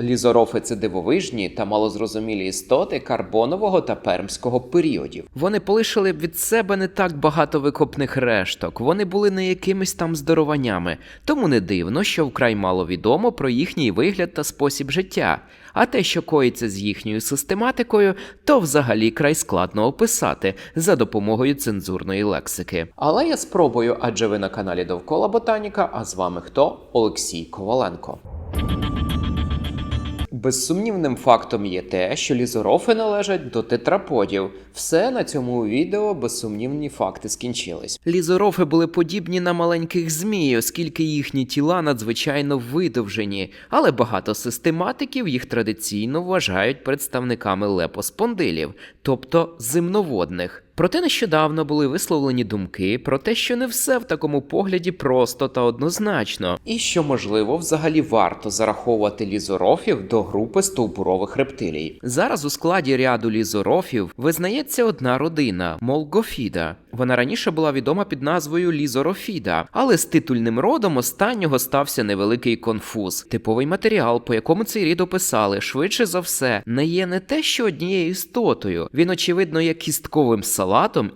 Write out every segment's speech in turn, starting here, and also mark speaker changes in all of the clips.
Speaker 1: Лізорофи це дивовижні та малозрозумілі істоти карбонового та пермського періодів. Вони полишили від себе не так багато викопних решток. Вони були не якимись там здорованнями, тому не дивно, що вкрай мало відомо про їхній вигляд та спосіб життя. А те, що коїться з їхньою систематикою, то взагалі край складно описати за допомогою цензурної лексики. Але я спробую, адже ви на каналі Довкола Ботаніка. А з вами хто? Олексій Коваленко. Безсумнівним фактом є те, що лізорофи належать до тетраподів. Все на цьому відео безсумнівні факти скінчились. Лізорофи були подібні на маленьких змій, оскільки їхні тіла надзвичайно видовжені, але багато систематиків їх традиційно вважають представниками лепоспондилів, тобто земноводних. Проте нещодавно були висловлені думки про те, що не все в такому погляді просто та однозначно, і що можливо взагалі варто зараховувати лізорофів до групи стовбурових рептилій. Зараз у складі ряду лізорофів визнається одна родина Молгофіда. Вона раніше була відома під назвою Лізорофіда, але з титульним родом останнього стався невеликий конфуз. Типовий матеріал, по якому цей рід описали, швидше за все, не є не те, що однією істотою. Він, очевидно, є кістковим салатом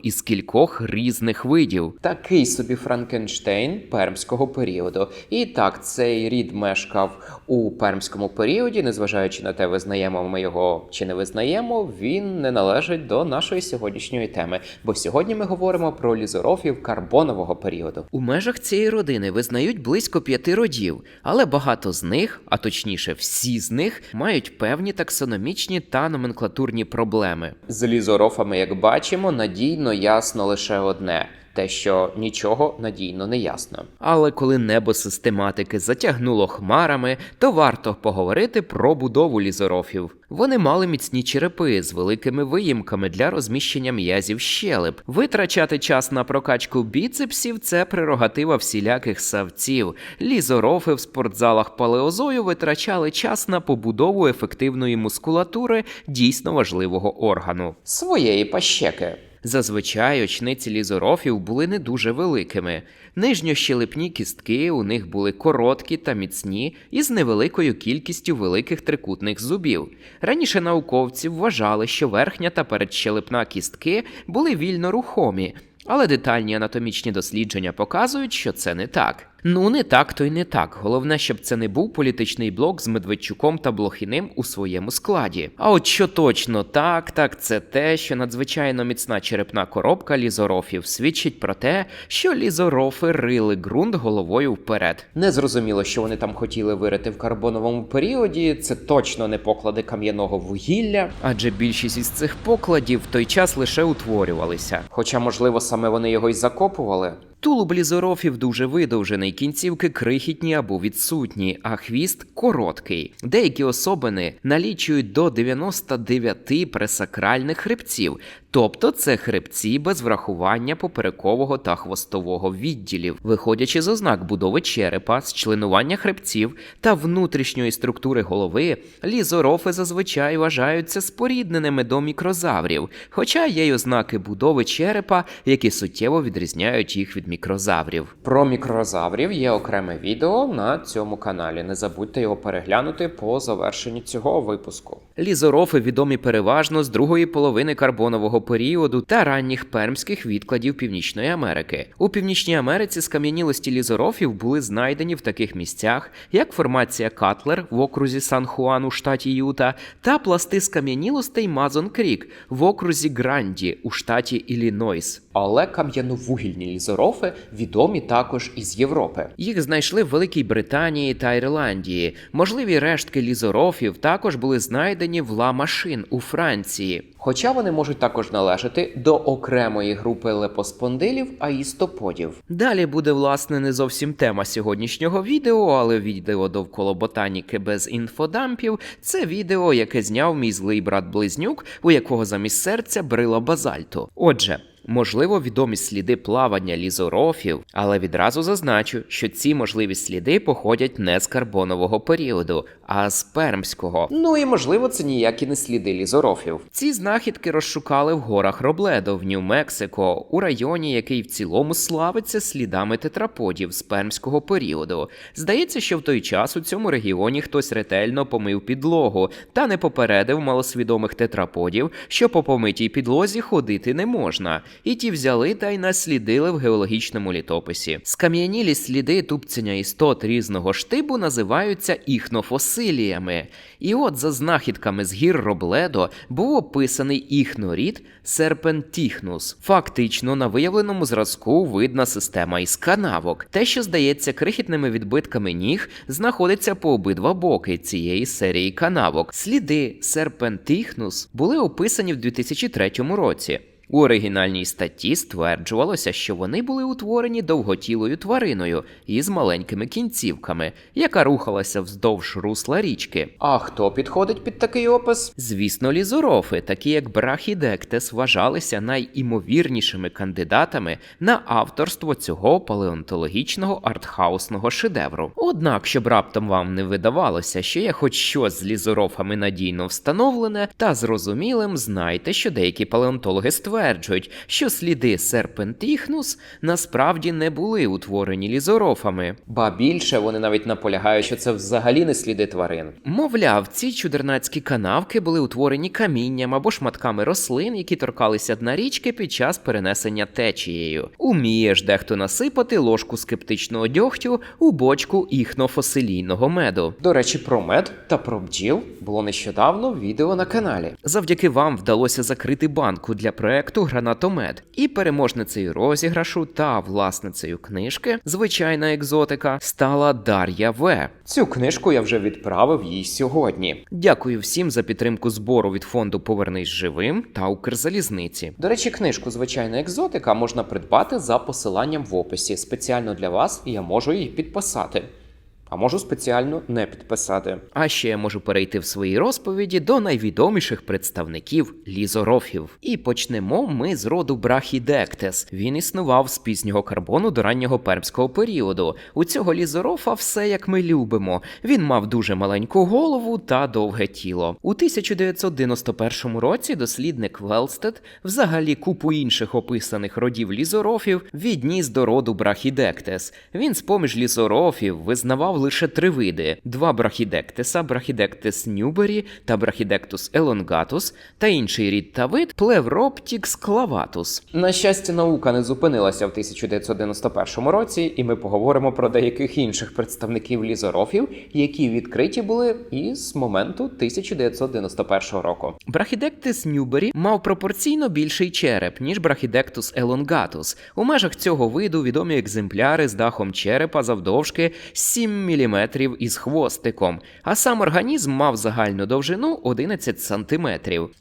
Speaker 1: із кількох різних видів. Такий собі Франкенштейн пермського періоду. І так, цей рід мешкав у пермському періоді, незважаючи на те, визнаємо ми його чи не визнаємо, він не належить до нашої сьогоднішньої теми. Бо сьогодні ми говоримо про лізорофів карбонового періоду. У межах цієї родини визнають близько п'яти родів, але багато з них, а точніше, всі з них, мають певні таксономічні та номенклатурні проблеми. З лізорофами, як бачимо, надійно ясно лише одне. Те, що нічого надійно не ясно. Але коли небо систематики затягнуло хмарами, то варто поговорити про будову лізорофів. Вони мали міцні черепи з великими виїмками для розміщення м'язів щелеп. Витрачати час на прокачку біцепсів це прерогатива всіляких савців. Лізорофи в спортзалах палеозою витрачали час на побудову ефективної мускулатури дійсно важливого органу своєї пащеки. Зазвичай очниці лізорофів були не дуже великими. Нижньощелепні кістки у них були короткі та міцні із невеликою кількістю великих трикутних зубів. Раніше науковці вважали, що верхня та передщелепна кістки були вільно рухомі, але детальні анатомічні дослідження показують, що це не так. Ну, не так, то й не так. Головне, щоб це не був політичний блок з Медведчуком та Блохіним у своєму складі. А от що точно так, так це те, що надзвичайно міцна черепна коробка лізорофів свідчить про те, що лізорофи рили ґрунт головою вперед. Незрозуміло, що вони там хотіли вирити в карбоновому періоді. Це точно не поклади кам'яного вугілля, адже більшість із цих покладів в той час лише утворювалися. Хоча, можливо, саме вони його й закопували. Тулуб лізорофів дуже видовжений, кінцівки крихітні або відсутні, а хвіст короткий. Деякі особини налічують до 99 пресакральних хребців, тобто це хребці без врахування поперекового та хвостового відділів, виходячи з ознак будови черепа, зчленування хребців та внутрішньої структури голови, лізорофи зазвичай вважаються спорідненими до мікрозаврів, хоча є й ознаки будови черепа, які суттєво відрізняють їх від мікрозаврів. Про мікрозаврів є окреме відео на цьому каналі. Не забудьте його переглянути по завершенні цього випуску. Лізорофи відомі переважно з другої половини карбонового періоду та ранніх пермських відкладів Північної Америки. У Північній Америці скам'янілості лізорофів були знайдені в таких місцях, як формація Катлер в окрузі Сан-Хуан у штаті Юта та пласти скам'янілостей Мазон Крік в окрузі Гранді у штаті Іллінойс. Але кам'яновугільні лізорофи відомі також із Європи. Їх знайшли в Великій Британії та Ірландії. Можливі рештки лізорофів також були знайдені в Ла-Машин у Франції. Хоча вони можуть також належати до окремої групи лепоспондилів аїстоподів. Далі буде власне не зовсім тема сьогоднішнього відео, але відео довкола ботаніки без інфодампів це відео, яке зняв мій злий брат Близнюк, у якого замість серця брила базальту. Отже. Можливо, відомі сліди плавання лізорофів, але відразу зазначу, що ці можливі сліди походять не з карбонового періоду, а з пермського. Ну і можливо, це ніякі не сліди лізорофів. Ці знахідки розшукали в горах Робледо в Нью-Мексико, у районі, який в цілому славиться слідами тетраподів з пермського періоду. Здається, що в той час у цьому регіоні хтось ретельно помив підлогу та не попередив малосвідомих тетраподів, що по помитій підлозі ходити не можна, і ті взяли та й наслідили в геологічному літописі. Скам'янілі сліди тупцяння істот різного штибу називаються іхнофосиліями. І от за знахідками з гір Робледо був описаний іхнорід серпентіхнус. Фактично на виявленому зразку видна система із канавок. Те, що здається крихітними відбитками ніг, знаходиться по обидва боки цієї серії канавок. Сліди серпентіхнус були описані в 2003 році. У оригінальній статті стверджувалося, що вони були утворені довготілою твариною із маленькими кінцівками, яка рухалася вздовж русла річки. А хто підходить під такий опис? Звісно, лізорофи, такі як Брахідектес, вважалися найімовірнішими кандидатами на авторство цього палеонтологічного артхаусного шедевру. Однак, щоб раптом вам не видавалося, що є хоч щось з лізорофами надійно встановлене та зрозумілим, знайте, що деякі палеонтологи стверджують, що сліди серпентіхнус насправді не були утворені лізорофами. Ба більше вони навіть наполягають, що це взагалі не сліди тварин. Мовляв, ці чудернацькі канавки були утворені камінням або шматками рослин, які торкалися дна річки під час перенесення течією. Уміє ж дехто насипати ложку скептичного дьогтю у бочку іхнофосилійного меду. До речі, про мед та про бджіл було нещодавно відео на каналі. Завдяки вам вдалося закрити банку для проекту Гранатомед. І переможницею розіграшу та власницею книжки Звичайна екзотика стала Дар'я В. Цю книжку я вже відправив їй сьогодні. Дякую всім за підтримку збору від фонду Повернись живим та Укрзалізниці. До речі, книжку Звичайна екзотика можна придбати за посиланням в описі. Спеціально для вас я можу її підписати. А можу спеціально не підписати. А ще я можу перейти в своїй розповіді до найвідоміших представників лізорофів. І почнемо ми з роду Брахідектес. Він існував з пізнього карбону до раннього пермського періоду. У цього лізорофа все як ми любимо. Він мав дуже маленьку голову та довге тіло. У 1991 році дослідник Велстед, взагалі купу інших описаних родів лізорофів, відніс до роду Брахідектес. Він з поміж лізорофів визнавав лише три види: два брахідектеса, брахідектес нюбері та брахідектус елонгаtus, та інший рід та вид плевроптікс клаватус. На щастя, наука не зупинилася в 1991 році, і ми поговоримо про деяких інших представників лізорофів, які відкриті були із моменту 1991 року. Брахідектис нюбері мав пропорційно більший череп, ніж брахідектус елонгаtus. У межах цього виду відомі екземпляри з дахом черепа завдовжки 7 мм із хвостиком, а сам організм мав загальну довжину 11 см.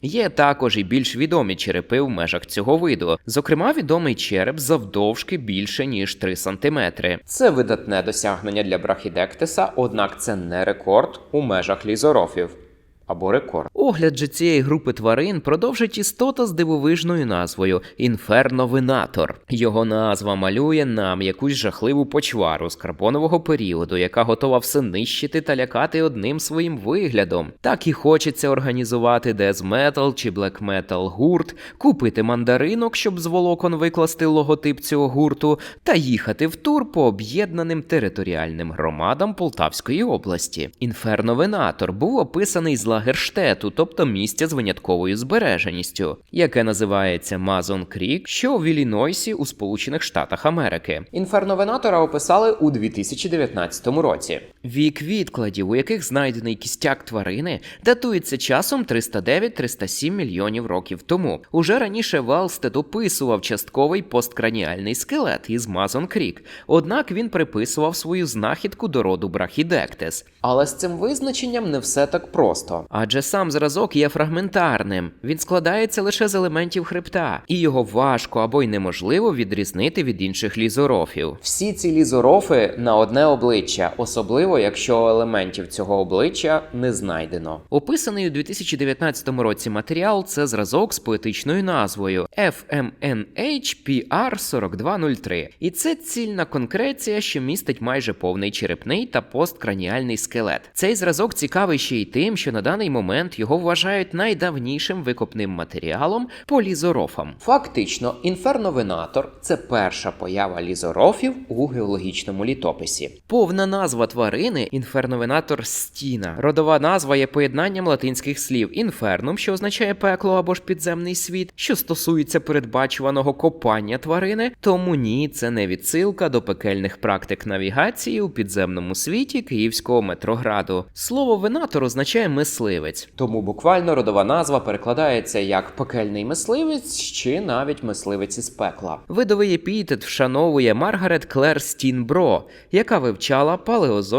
Speaker 1: Є також і більш відомі черепи в межах цього виду. Зокрема, відомий череп завдовжки більше ніж 3 см. Це видатне досягнення для брахідектиса, однак це не рекорд у межах лізорофів. Або рекорд. Огляд же цієї групи тварин продовжить істота з дивовижною назвою інферновинатор. Його назва малює нам якусь жахливу почвару з карбонового періоду, яка готова все нищити та лякати одним своїм виглядом. Так і хочеться організувати дезметал чи блекметал гурт, купити мандаринок, щоб з волокон викласти логотип цього гурту, та їхати в тур по об'єднаним територіальним громадам Полтавської області. Інферновинатор був описаний з Лагерштету, тобто місця з винятковою збереженістю, яке називається Мазон Крік, що в Іллінойсі у Сполучених Штатах Америки. Інферновенатора описали у 2019 році. Вік відкладів, у яких знайдений кістяк тварини, датується часом 309-307 мільйонів років тому. Уже раніше Валстед описував частковий посткраніальний скелет із Мазон Крік, однак він приписував свою знахідку до роду Брахідектес. Але з цим визначенням не все так просто. адже сам зразок є фрагментарним. Він складається лише з елементів хребта, і його важко або й неможливо відрізнити від інших лізорофів. Всі ці лізорофи на одне обличчя, особливо якщо елементів цього обличчя не знайдено. Описаний у 2019 році матеріал це зразок з поетичною назвою FMNH-PR4203. І це цільна конкреція, що містить майже повний черепний та посткраніальний скелет. Цей зразок цікавий ще й тим, що на даний момент його вважають найдавнішим викопним матеріалом по лізорофам. Фактично, інферновинатор це перша поява лізорофів у геологічному літописі. Повна назва тварини інферновинатор стіна. Родова назва є поєднанням латинських слів інфернум, що означає пекло або ж підземний світ, що стосується передбачуваного копання тварини, тому ні, це не відсилка до пекельних практик навігації у підземному світі київського метрограду. Слово винатор означає мисливець, тому буквально родова назва перекладається як пекельний мисливець чи навіть мисливець із пекла. Видовий епітет вшановує Маргарет Клер Стінбро, яка вивчала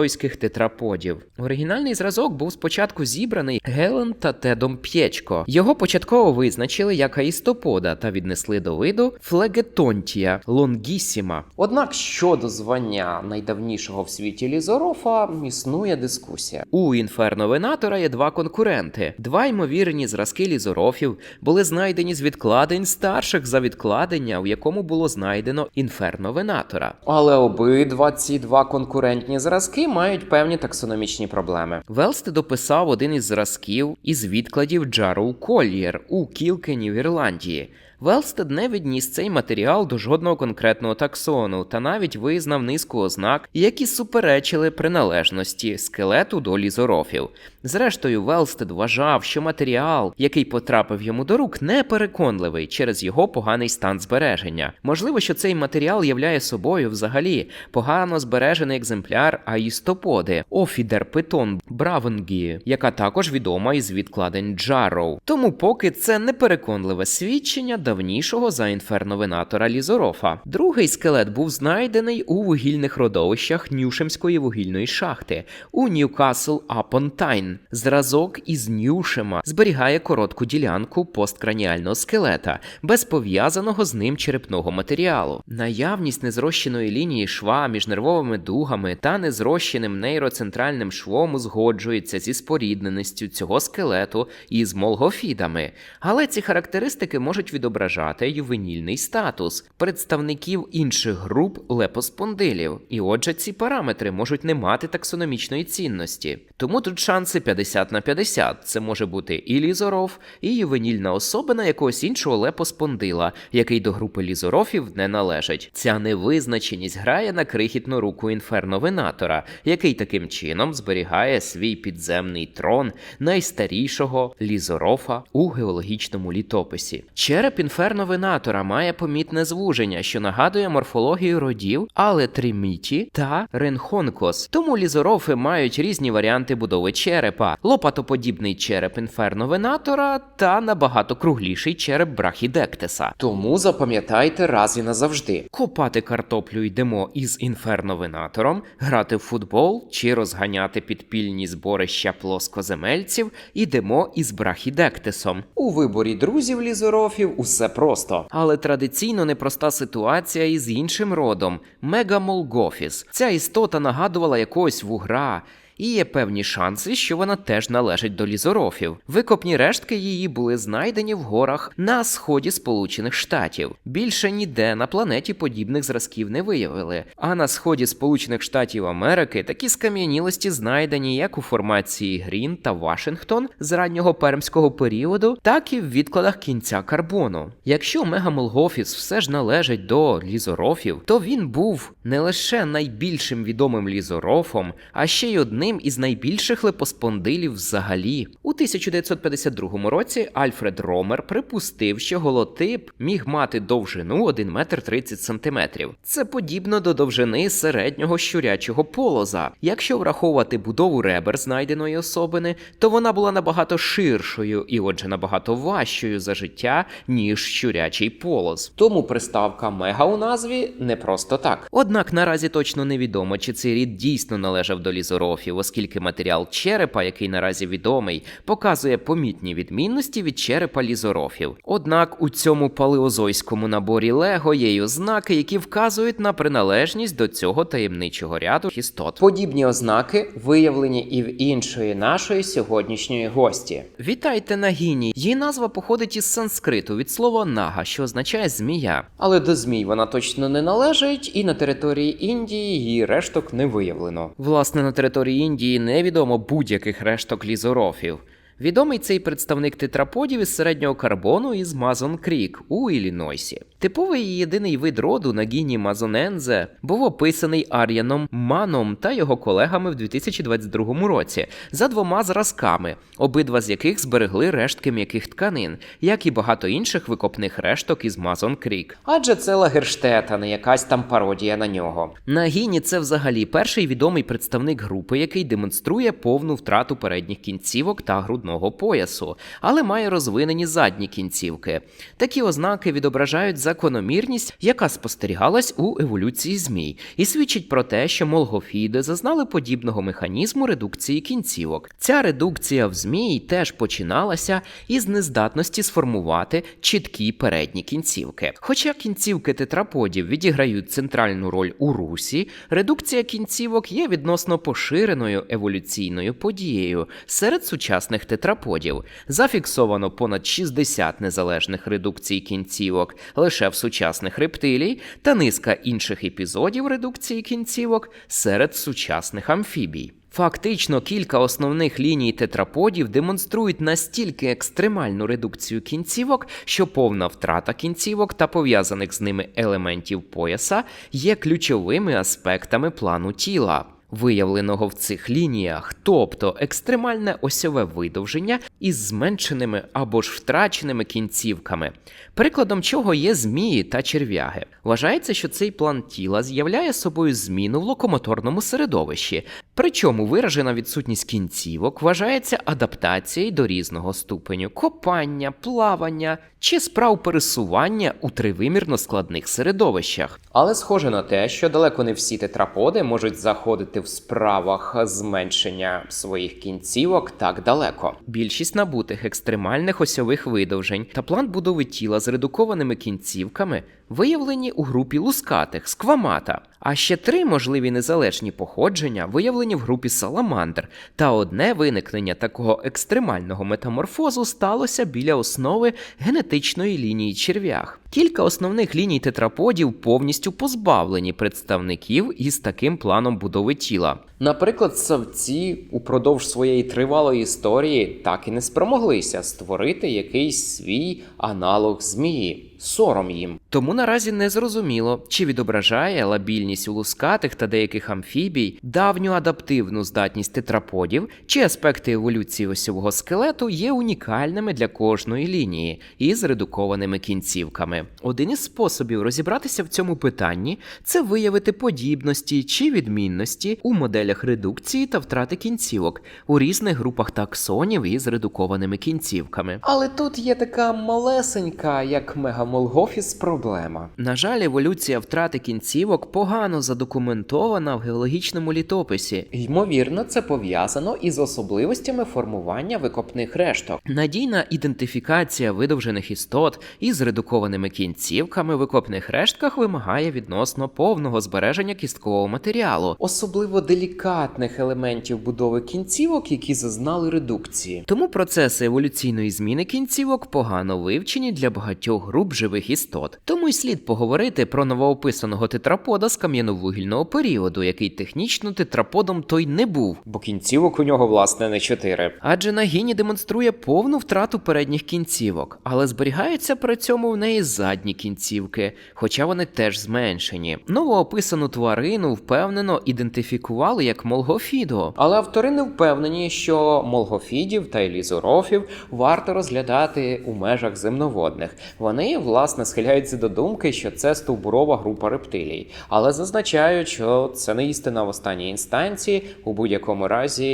Speaker 1: палеозойських тетраподів. Оригінальний зразок був спочатку зібраний Гелен та Тедом П'єчко. Його початково визначили як аїстопода та віднесли до виду Флегетонтія лонгісіма. Однак щодо звання найдавнішого в світі лізорофа існує дискусія. У інферновинатора є два конкуренти. Два ймовірні зразки лізорофів були знайдені з відкладень старших за відкладення, в якому було знайдено інферновинатора. Але обидва ці два конкурентні зразки мають певні таксономічні проблеми. Велсти дописав один із зразків із відкладів Джару Коллєр у Кілкені в Ірландії. Велстед не відніс цей матеріал до жодного конкретного таксону та навіть визнав низку ознак, які суперечили приналежності скелету до лізорофів. Зрештою, Велстед вважав, що матеріал, який потрапив йому до рук, непереконливий через його поганий стан збереження. Можливо, що цей матеріал являє собою взагалі погано збережений екземпляр аїстоподи Офідерпитон Бравенгі, яка також відома із відкладень Джароу. Тому поки це непереконливе свідчення давнішого за інферновинатора лізорофа. Другий скелет був знайдений у вугільних родовищах Нюшемської вугільної шахти у Ньюкасл апон Тайн. Зразок із Нюшема зберігає коротку ділянку посткраніального скелета, без пов'язаного з ним черепного матеріалу. Наявність незрощеної лінії шва між нервовими дугами та незрощеним нейроцентральним швом узгоджується зі спорідненістю цього скелету із молгофідами, але ці характеристики можуть відображати ювенільний статус представників інших груп лепоспондилів, і отже, ці параметри можуть не мати таксономічної цінності. Тому тут шанси 50 на 50. Це може бути і лізоров, і ювенільна особина якогось іншого лепоспондила, який до групи лізорофів не належить. Ця невизначеність грає на крихітну руку інферновинатора, який таким чином зберігає свій підземний трон найстарішого лізорофа у геологічному літописі. Череп інферновинатора має помітне звуження, що нагадує морфологію родів алетриміті та ренхонкос. Тому лізорофи мають різні варіанти будови черепа: лопатоподібний череп інферновинатора та набагато кругліший череп брахідектеса. Тому запам'ятайте раз і назавжди: копати картоплю йдемо із інферновинатором, грати в футбол чи розганяти підпільні зборища плоскоземельців ідемо із брахідектесом. У виборі друзів лізорофів усе просто. Але традиційно непроста ситуація із іншим родом Мегамолгофіс. Ця істота нагадувала якогось вугра. І є певні шанси, що вона теж належить до лізорофів. Викопні рештки її були знайдені в горах на сході Сполучених Штатів. Більше ніде на планеті подібних зразків не виявили. А на сході Сполучених Штатів Америки такі скам'янілості знайдені як у формації Грін та Вашингтон з раннього пермського періоду, так і в відкладах кінця карбону. Якщо Мегамолгофіс все ж належить до лізорофів, то він був не лише найбільшим відомим лізорофом, а ще й одним із найбільших лепоспондилів взагалі. У 1952 році Альфред Ромер припустив, що голотип міг мати довжину 1 метр 30 сантиметрів. Це подібно до довжини середнього щурячого полоза. Якщо враховувати будову ребер знайденої особини, то вона була набагато ширшою і, отже, набагато важчою за життя, ніж щурячий полоз. Тому приставка мега у назві не просто так. Однак наразі точно невідомо, чи цей рід дійсно належав до лізорофів. Оскільки матеріал черепа, який наразі відомий, показує помітні відмінності від черепа лізорофів. Однак у цьому палеозойському наборі Лего є ознаки, які вказують на приналежність до цього таємничого ряду істот. Подібні ознаки виявлені і в іншої нашої сьогоднішньої гості. Вітайте Нагіні. Її назва походить із санскриту від слова нага, що означає змія. Але до змій вона точно не належить, і на території Індії її решток не виявлено. Власне, на території Індії невідомо будь-яких решток лізорофів. Відомий цей представник тетраподів із середнього карбону із Мазон Крік у Іллінойсі. Типовий єдиний вид роду Нагіні Мазонензе був описаний Ар'яном Маном та його колегами в 2022 році за двома зразками, обидва з яких зберегли рештки м'яких тканин, як і багато інших викопних решток із Мазон Крік. Адже це Лагерштет, а не якась там пародія на нього. Нагіні це взагалі перший відомий представник групи, який демонструє повну втрату передніх кінцівок та грудного поясу, але має розвинені задні кінцівки. Такі ознаки відображають закономірність, яка спостерігалась у еволюції змій, і свідчить про те, що молгофіди зазнали подібного механізму редукції кінцівок. Ця редукція в змії теж починалася із нездатності сформувати чіткі передні кінцівки. Хоча кінцівки тетраподів відіграють центральну роль у русі, редукція кінцівок є відносно поширеною еволюційною подією серед сучасних тетраподів. Зафіксовано понад 60 незалежних редукцій кінцівок лише в сучасних рептилій та низка інших епізодів редукції кінцівок серед сучасних амфібій. Фактично, кілька основних ліній тетраподів демонструють настільки екстремальну редукцію кінцівок, що повна втрата кінцівок та пов'язаних з ними елементів пояса є ключовими аспектами плану тіла. Виявленого в цих лініях, тобто екстремальне осьове видовження із зменшеними або ж втраченими кінцівками, прикладом чого є змії та черв'яги. Вважається, що цей план тіла з'являє собою зміну в локомоторному середовищі, причому виражена відсутність кінцівок вважається адаптацією до різного ступеню копання, плавання чи справ пересування у тривимірно складних середовищах. Але схоже на те, що далеко не всі тетраподи можуть заходити в справах зменшення своїх кінцівок так далеко. Більшість набутих екстремальних осьових видовжень та план будови тіла з редукованими кінцівками виявлені у групі лускатих сквамата. А ще три можливі незалежні походження виявлені в групі саламандр, та одне виникнення такого екстремального метаморфозу сталося біля основи генетичної лінії черв'ях. Кілька основних ліній тетраподів повністю позбавлені представників із таким планом будови тіла. Наприклад, савці упродовж своєї тривалої історії так і не спромоглися створити якийсь свій аналог змії. Сором їм. Тому наразі не зрозуміло, чи відображає лабільність у лускатих та деяких амфібій давню адаптивну здатність тетраподів, чи аспекти еволюції осьового скелету є унікальними для кожної лінії із редукованими кінцівками. Один із способів розібратися в цьому питанні це виявити подібності чи відмінності у моделях редукції та втрати кінцівок у різних групах таксонів із редукованими кінцівками. Але тут є така малесенька, як мегамолгофіс, проблема. На жаль, еволюція втрати кінцівок погано задокументована в геологічному літописі. Ймовірно, це пов'язано із особливостями формування викопних решток. Надійна ідентифікація видовжених істот із редукованими кінцівками в викопних рештках вимагає відносно повного збереження кісткового матеріалу, особливо делікатних елементів будови кінцівок, які зазнали редукції. Тому процеси еволюційної зміни кінцівок погано вивчені для багатьох груп живих істот. Тому й слід поговорити про новоописаного тетрапода з кам'яновугільного періоду, який технічно тетраподом той не був, бо кінцівок у нього власне не чотири. Адже Нагіні демонструє повну втрату передніх кінцівок, але зберігаються при цьому в неї задні кінцівки, хоча вони теж зменшені. Новоописану тварину впевнено ідентифікували як молгофіду, але автори не впевнені, що молгофідів та елізорофів варто розглядати у межах земноводних. Вони власне схиляються до думки, що це стовбурова група рептилій, але зазначають, що це не істина в останній інстанції. У будь-якому разі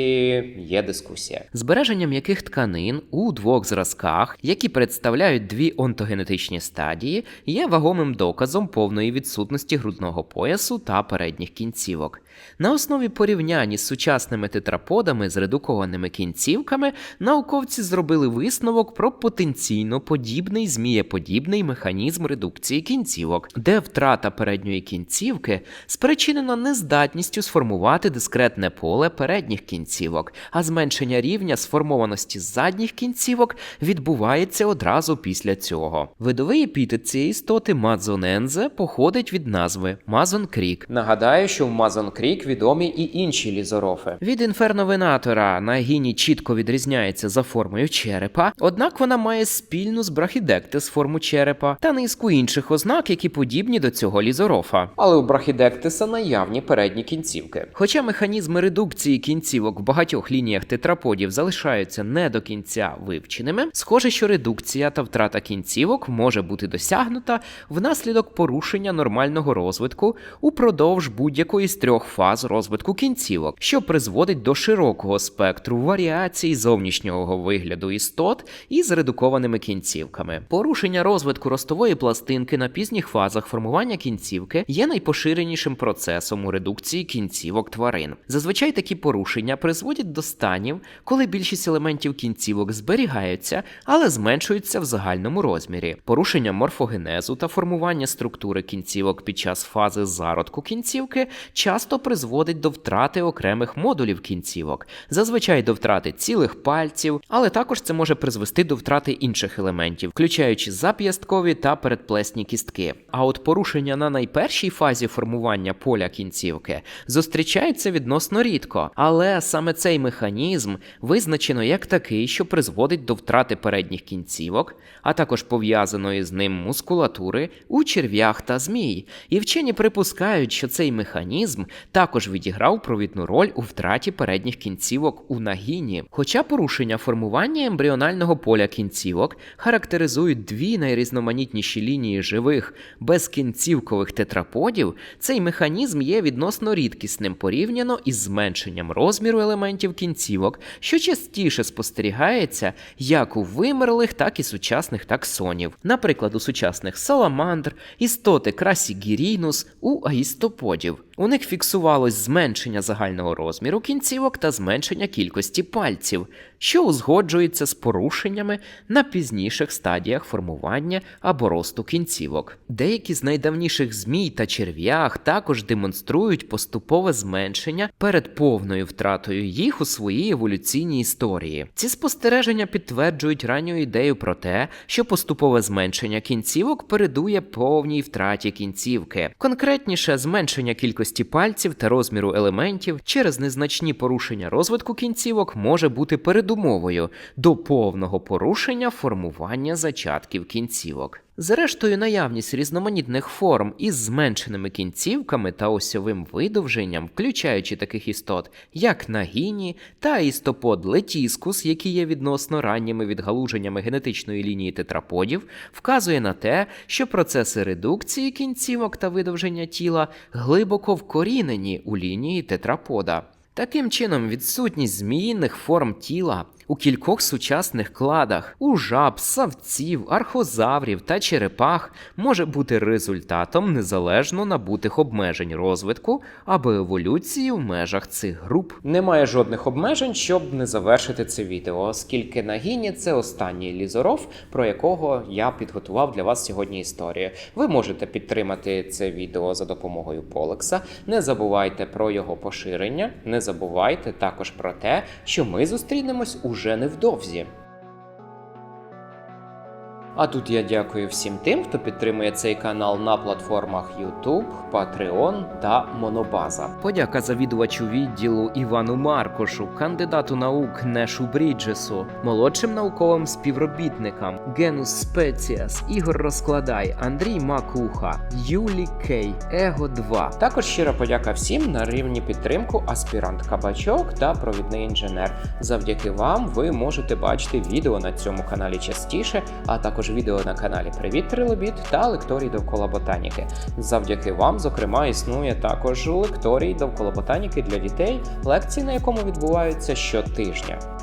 Speaker 1: є дискусія. Збереження м'яких тканин у двох зразках, які представляють дві онтогенетичні стадії, є вагомим доказом повної відсутності грудного поясу та передніх кінцівок. На основі порівнянні з сучасними тетраподами з редукованими кінцівками, науковці зробили висновок про потенційно подібний змієподібний механізм редукції кінцівок, де втрата передньої кінцівки спричинена нездатністю сформувати дискретне поле передніх кінцівок, а зменшення рівня сформованості задніх кінцівок відбувається одразу після цього. Видовий епітет цієї істоти Мазонензе походить від назви Мазон Крік. Нагадаю, що в Мазон Крік відомі і інші лізорофи. Від інферновенатора на гіні чітко відрізняється за формою черепа, однак вона має спільну з брахідектис форму черепа та низку інших ознак, які подібні до цього лізорофа. Але у брахідектиса наявні передні кінцівки. Хоча механізми редукції кінцівок в багатьох лініях тетраподів залишаються не до кінця вивченими, схоже, що редукція та втрата кінцівок може бути досягнута внаслідок порушення нормального розвитку упродовж будь-якої з трьох фаз розвитку кінцівок, що призводить до широкого спектру варіацій зовнішнього вигляду істот із редукованими кінцівками. Порушення розвитку ростової пластинки на пізніх фазах формування кінцівки є найпоширенішим процесом у редукції кінцівок тварин. Зазвичай такі порушення призводять до станів, коли більшість елементів кінцівок зберігаються, але зменшуються в загальному розмірі. Порушення морфогенезу та формування структури кінцівок під час фази зародку кінцівки часто призводить до втрати окремих модулів кінцівок, зазвичай до втрати цілих пальців, але також це може призвести до втрати інших елементів, включаючи зап'ясткові та передплесні кістки. А от порушення на найпершій фазі формування поля кінцівки зустрічається відносно рідко, але саме цей механізм визначено як такий, що призводить до втрати передніх кінцівок, а також пов'язаної з ним мускулатури у черв'ях та змій. І вчені припускають, що цей механізм також відіграв провідну роль у втраті передніх кінцівок у нагіні. Хоча порушення формування ембріонального поля кінцівок характеризують дві найрізноманітніші лінії живих безкінцівкових тетраподів, цей механізм є відносно рідкісним порівняно із зменшенням розміру елементів кінцівок, що частіше спостерігається як у вимерлих, так і сучасних таксонів, наприклад, у сучасних саламандр, істоти красігірінус, у аїстоподів. У них фіксувалось зменшення загального розміру кінцівок та зменшення кількості пальців, що узгоджується з порушеннями на пізніших стадіях формування або росту кінцівок. Деякі з найдавніших змій та черв'ях також демонструють поступове зменшення перед повною втратою їх у своїй еволюційній історії. Ці спостереження підтверджують ранню ідею про те, що поступове зменшення кінцівок передує повній втраті кінцівки, конкретніше зменшення кількості пальців та розміру елементів через незначні порушення розвитку кінцівок може бути передумовою до повного порушення формування зачатків кінцівок. Зрештою, наявність різноманітних форм із зменшеними кінцівками та осьовим видовженням, включаючи таких істот, як нагіні та істопод летіскус, які є відносно ранніми відгалуженнями генетичної лінії тетраподів, вказує на те, що процеси редукції кінцівок та видовження тіла глибоко вкорінені у лінії тетрапода. Таким чином, відсутність зміїних форм тіла у кількох сучасних кладах у жаб, савців, архозаврів та черепах може бути результатом незалежно набутих обмежень розвитку або еволюції в межах цих груп. Немає жодних обмежень, щоб не завершити це відео, оскільки Нагіні це останній лізоров, про якого я підготував для вас сьогодні історію. Ви можете підтримати це відео за допомогою Полекса. Не забувайте про його поширення, не забувайте також про те, що ми зустрінемось уже невдовзі. А тут я дякую всім тим, хто підтримує цей канал на платформах YouTube, Patreon та Монобаза. Подяка завідувачу відділу Івану Маркошу, кандидату наук Нешу Бріджесу, молодшим науковим співробітникам Генус Спеціас, Ігор Розкладай, Андрій Макуха, Юлі Кей, Его 2. Також щира подяка всім на рівні підтримку аспірант Кабачок та провідний інженер. Завдяки вам ви можете бачити відео на цьому каналі частіше, а також відео на каналі Привіт Трилобіт та лекторій довкола ботаніки. Завдяки вам, зокрема, існує також лекторій довкола ботаніки для дітей, лекції на якому відбуваються щотижня.